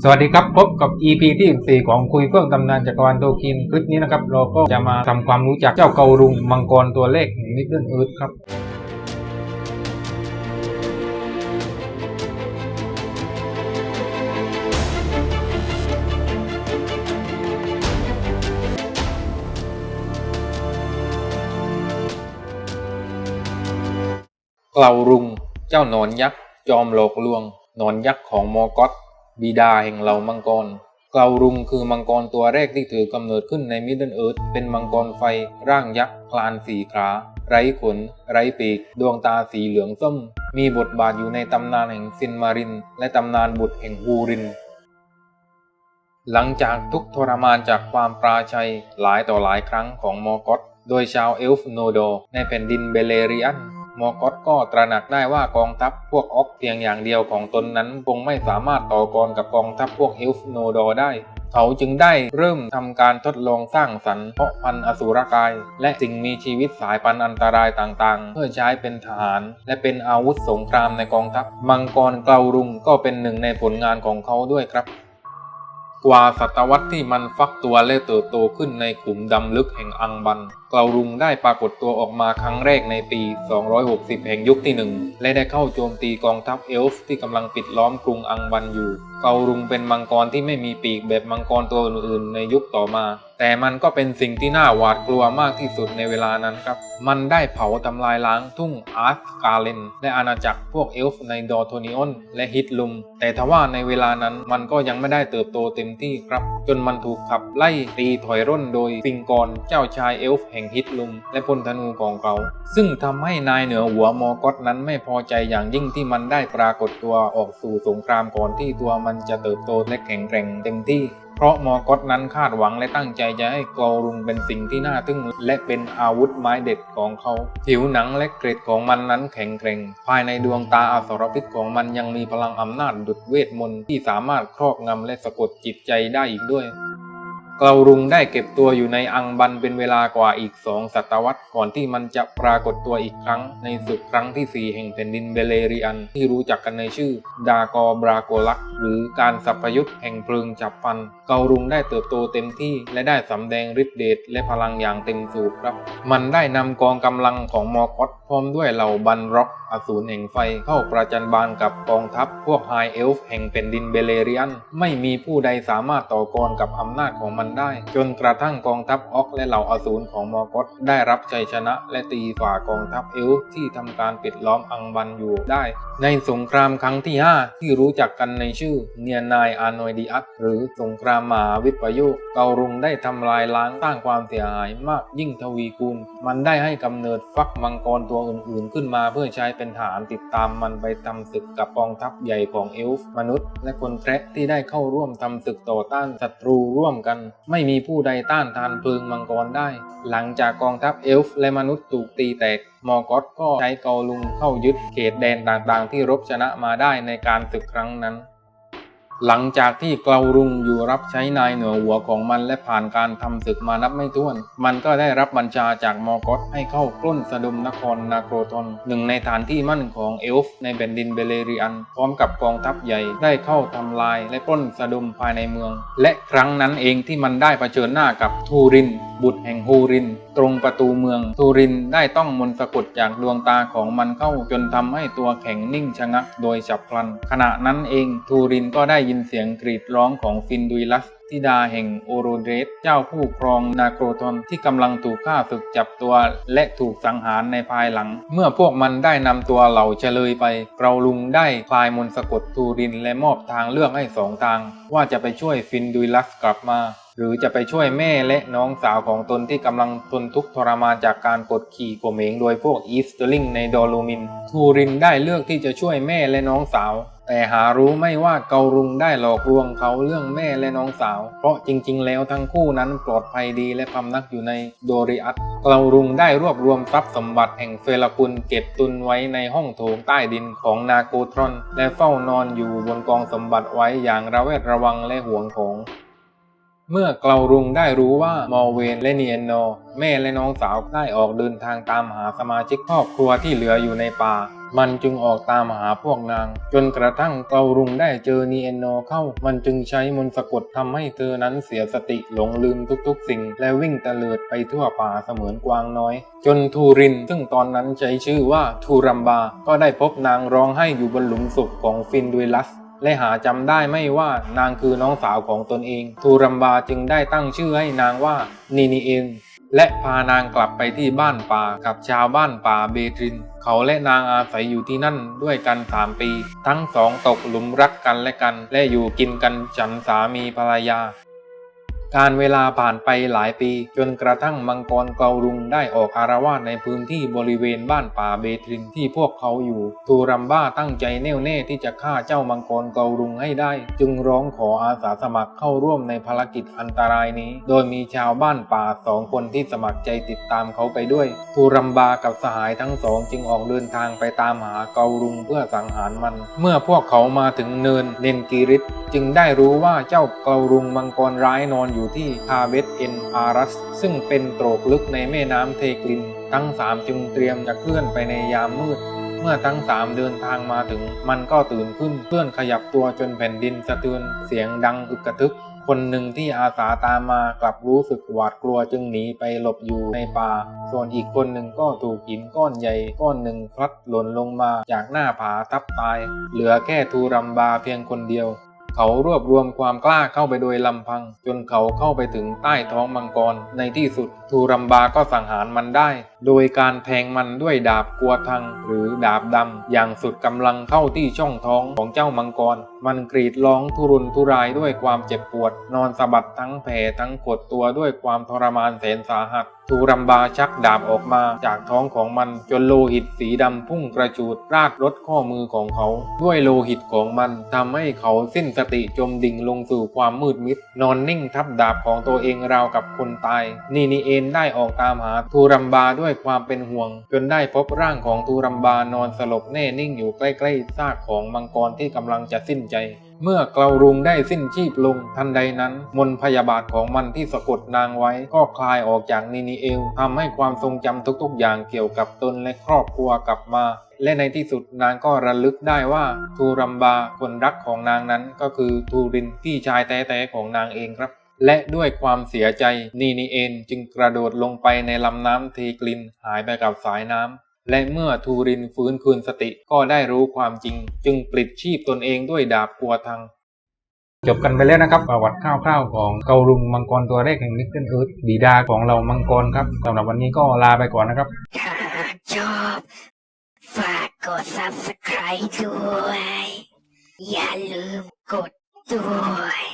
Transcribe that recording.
สวัสดีครับ พบกับ EP ที่ 4 ของคุยเฟื่องตำนานจักรวาลโตคินคลิปนี้นะครับ เราก็จะมาทำความรู้จักเจ้าเการุงมังกรตัวเลขมิดเดิลเอิร์ธครับเกลารุงเจ้าหนอนยักษ์ จอมหลอกลวงหนอนยักษ์ของมอร์กอต บิดาแห่งเหล่ามังกรเกลารุงคือมังกรตัวแรกที่ถือกำเนิดขึ้นในมิดเดิลเอิร์ธเป็นมังกรไฟ ร่างยักษ์คลานสีขา ไร้ขน ไร้ปีก ดวงตาสีเหลืองส้ม มีบทบาทอยู่ในตำนานแห่งซินมาริน และตำนานบุตรแห่งฮูริน หลังจากทุกทรมานจากความปราชัยหลายต่อหลายครั้งของมอร์กอตโดยชาวเอลฟ์โนโดในแผ่นดินเบเลเรียน มอกอตก็ตระหนักได้ว่ากองทัพพวกออกเพียงอย่างเดียวของตนนั้นคงไม่สามารถต่อกรกับกองทัพพวกเอลฟ์โนโดได้เขาจึงได้เริ่มทำการทดลองสร้างสรรค์เพาะพันธุ์อสูรกาย และสิ่งมีชีวิตสายพันธุ์อันตรายต่างๆ เพื่อใช้เป็นทหาร และเป็นอาวุธสงครามในกองทัพ มังกรเกลารุงก็เป็นหนึ่งในผลงานของเขาด้วยครับ กว่าศตวรรษที่มันฟักตัวและเติบโตขึ้นในกลุ่มดำลึกแห่งอังบัน เกลารุงได้ปรากฏตัวออกมาครั้งแรกในปี 260 แห่งยุคที่หนึ่งและได้เข้าโจมตีกองทัพเอลฟ์ที่กำลังปิดล้อมกรุงอังบันอยู่ เกลารุงเป็นมังกรที่ไม่มีปีกแบบมังกรตัวอื่นๆ ในยุคต่อมา แต่มันก็เป็นสิ่งที่น่าหวาดกลัวมากที่สุดในเวลานั้นครับ มันได้เผาทำลายล้างทุ่งอาร์ธกาเลนและอาณาจักรพวกเอลฟ์ในดอโทนิออนและฮิตลุม แต่ทว่าในเวลานั้นมันก็ยังไม่ได้เติบโตเต็มที่ครับ จนมันถูกขับไล่ตีถอยร่นโดยฟิงกอนเจ้าชายเอลฟ์แห่งฮิตลุม และพลธนูของเขา ซึ่งทำให้นายเหนือหัวมอกอตนั้นไม่พอใจอย่างยิ่งที่มันได้ปรากฏตัวออกสู่สงครามก่อนที่ตัวมันจะเติบโตและแข็งแกร่งเต็มที่เพราะมอร์กอตนั้นคาดหวังและตั้งใจจะให้กอรุงเป็นสิ่งที่น่าทึ่งและเป็นอาวุธไม้เด็ดของเขาผิวหนังและเกร็ดของมันนั้นแข็งแกร่ง ภายในดวงตาอสรพิษของมันยังมีพลังอำนาจดุดเวทมนต์ที่สามารถครอบงำและสะกดจิตใจได้อีกด้วย กลารุงได้เก็บตัวอยู่ในอังบันเป็นเวลากว่าอีกสองศตวรรษก่อนที่มันจะปรากฏตัวอีกครั้ง ในศึกครั้งที่ 4 แห่งแผ่นดินเบเลเรียน ที่รู้จักกันในชื่อ ดากอบราโกลัก หรือการสัพยุทธ์แห่งเพลิงจับฟัน เการุงได้เติบโตเต็มที่และได้สำแดงฤทธิเดชและพลังอย่างเต็มสูบครับ มันได้นำกองกำลังของมอร์กอตพร้อมด้วยเหล่าบันร็อก อสูรแห่งไฟเข้าประจันบานกับกองทัพพวกไฮเอลฟ์แห่งแผ่นดินเบเลเรียน ไม่มีผู้ใดสามารถต่อกรกับอำนาจของมันได้ จนกระทั่งกองทัพออกและเหล่าอสูรของมอร์กอตได้รับชัยชนะ และตีฝ่ากองทัพเอลฟ์ที่ทำการปิดล้อมอังบันอยู่ได้ ในสงครามครั้งที่ 5 ที่รู้จักกันในชื่อเนียนายอาโนยดิอัสหรือสงครามมหาวิปโยคเการุงได้ทำลายล้างสร้างความเสียหายมากยิ่งทวีคูณ มันได้ให้กำเนิดฟักมังกรตัวอื่นๆ ขึ้นมาเพื่อใช้เป็นฐานติดตามมันไปทำศึกกับกองทัพใหญ่ของเอลฟ์มนุษย์ และคนแพะที่ได้เข้าร่วมทำศึกต่อต้านศัตรูร่วมกัน ไม่มีผู้ใดต้านทานเพลิงมังกรได้ หลังจากกองทัพเอลฟ์และมนุษย์ถูกตีแตกมอร์กอตก็ใช้เกาลุงเข้ายึดเขตแดนต่างๆ ที่รบชนะมาได้ในการศึกครั้งนั้น หลังจากที่เกลารุงอยู่รับใช้นายเหนือหัวของมันและผ่านการทำศึกมานับไม่ถ้วน มันก็ได้รับบัญชาจากมอร์กอตให้เข้าปล้นสะดมนครนาโครทอนหนึ่งในฐานที่มั่นของเอลฟ์ในแผ่นดินเบเลเรียน พร้อมกับกองทัพใหญ่ได้เข้าทำลายและปล้นสะดมภายในเมือง และครั้งนั้นเองที่มันได้เผชิญหน้ากับทูริน บุตรแห่งฮูรินตรงประตูเมืองทูรินได้ต้องมนต์สะกดจากดวงตาของมันเข้าจนทำให้ตัวแข็งนิ่งชะงักโดยฉับพลัน ขณะนั้นเองทูรินก็ได้ยินเสียงกรีดร้องของฟินดุยลัส ธิดาแห่งโอโรเดส เจ้าผู้ครองนาโครทอนที่กำลังถูกฆ่าฝึกจับตัวและถูกสังหารในภายหลัง เมื่อพวกมันได้นำตัวเหล่าเฉลยไปเกราลุงได้คลายมนต์สะกดทูรินและมอบทางเลือกให้สองทาง ว่าจะไปช่วยฟินดุยลัสกลับมาหรือจะไปช่วยแม่และน้องสาวของตนที่กำลังทนทุกข์ทรมานจากการกดขี่ข่มเหงโดยพวกอีสเตอร์ลิงในดอลูมิน ทูรินได้เลือกที่จะช่วยแม่และน้องสาว แต่หารู้ไม่ว่าเการุงได้หลอกลวงเขาเรื่องแม่และน้องสาว เพราะจริงๆ แล้วทั้งคู่นั้นปลอดภัยดีและพำนักอยู่ในโดริอัตเการุงได้รวบรวมทรัพย์สมบัติแห่งเฟลกุลเก็บตุนไว้ในห้องโถงใต้ดินของนาโกทรอน และเฝ้านอนอยู่บนกองสมบัติไว้อย่างระแวดระวังและห่วงของเมื่อเกลารุงได้รู้ว่ามอร์เวนและเนียนโน แม่และน้องสาวได้ออกเดินทางตามหาสมาชิกครอบครัวที่เหลืออยู่ในป่า มันจึงออกตามหาพวกนาง จนกระทั่งเการุงได้เจอนีเอนโนเข้า มันจึงใช้มนต์สะกดทำให้เธอนั้นเสียสติหลงลืมทุกๆ สิ่ง และวิ่งตะเลิดไปทั่วป่าเสมือนกวางน้อย จนทูริน ซึ่งตอนนั้นใช้ชื่อว่าทูรัมบา ก็ได้พบนางร้องไห้อยู่บนหลุมศพของฟินดุยลัสและหาจำได้ไม่ว่านางคือน้องสาวของตนเอง ทูรัมบาจึงได้ตั้งชื่อให้นางว่านีนีเอน และพานางกลับไปที่บ้านป่ากับชาวบ้านป่าเบทริน เขาและนางอาศัยอยู่ที่นั่นด้วยกันสามปี ทั้งสองตกหลุมรักกันและกัน และอยู่กินกันฉันสามีภรรยา การเวลาผ่านไปหลายปี จนกระทั่งมังกรเกาลุงได้ออกอารวาสในพื้นที่บริเวณบ้านป่าเบทรินที่พวกเขาอยู่ตูรัมบ้าตั้งใจแน่วแน่ที่จะฆ่าเจ้ามังกรเกาลุงให้ได้ จึงร้องขออาสาสมัครเข้าร่วมในภารกิจอันตรายนี้ โดยมีชาวบ้านป่าสองคนที่สมัครใจติดตามเขาไปด้วยตูรัมบากับสหายทั้งสองจึงออกเดินทางไปตามหาเกาลุงเพื่อสังหารมัน เมื่อพวกเขามาถึงเนินเนนกิริตจึงได้รู้ว่าเจ้าเกาลุงมังกรร้ายนอนอยู่ที่คาเวตเอ็นอารัส ซึ่งเป็นโตรกลึกในแม่น้ำเทกลิน ทั้งสามจึงเตรียมจะเคลื่อนไปในยามมืด เมื่อทั้งสามเดินทางมาถึง มันก็ตื่นขึ้นเคลื่อนขยับตัวจนแผ่นดินสะเทือนเสียงดังอึกกระทึกคนหนึ่งที่อาสาตามมากลับรู้สึกหวาดกลัวจึงหนีไปหลบอยู่ในป่า ส่วนอีกคนหนึ่งก็ถูกหินก้อนใหญ่ก้อนหนึ่งพลัดหล่นลงมาจากหน้าผาทับตาย เหลือแค่ทูรัมบาเพียงคนเดียว เขารวบรวมความกล้าเข้าไปโดยลำพัง จนเขาเข้าไปถึงใต้ท้องมังกร ในที่สุดทูรัมบาก็สังหารมันได้ โดยการแทงมันด้วยดาบกัวทัง หรือดาบดำอย่างสุดกำลังเข้าที่ช่องท้องของเจ้ามังกร มันกรีดร้องทุรนทุรายด้วยความเจ็บปวด นอนสะบัดทั้งแผลทั้งขดตัวด้วยความทรมานแสนสาหัสทูรัมบาชักดาบออกมาจากท้องของมันจนโลหิตสีดำพุ่งกระจูดราดรถข้อมือของเขา ด้วยโลหิตของมันทำให้เขาสิ้นสติจมดิ่งลงสู่ความมืดมิด นอนนิ่งทับดาบของตัวเองราวกับคนตาย นีนีเอนได้ออกตามหาทูรัมบาด้วยความเป็นห่วง จนได้พบร่างของทูรัมบานอนสลบแน่นิ่งอยู่ใกล้ๆซากของมังกรที่กำลังจะสิ้นใจเมื่อเกลารุงได้สิ้นชีพลงทันใดนั้น มนพยาบาทของมันที่สะกดนางไว้ก็คลายออกจากนินิเอลทำให้ความทรงจำทุกๆ อย่างเกี่ยวกับตนและครอบครัวกลับมา และในที่สุดนางก็ระลึกได้ว่าทูรัมบาคนรักของนางนั้นก็คือทูรินพี่ชายแท้ๆของนางเองครับ และด้วยความเสียใจนีนีเอนจึงกระโดดลงไปในลำน้ำเทกลินหายไปกับสายน้ำและเมื่อทูรินฟื้นคืนสติก็ได้รู้ความจริง จึงปลิดชีพตนเองด้วยดาบกัวทัง จบกันไปแล้วนะครับ ประวัติคร่าวๆของเกาลุงมังกรตัวแรกแห่งนิกเกิลเอิร์ธบิดาของเรามังกรครับสำหรับวันนี้ก็ลาไปก่อนนะครับถ้าชอบฝากกด subscribe ด้วย อย่าลืมกดด้วย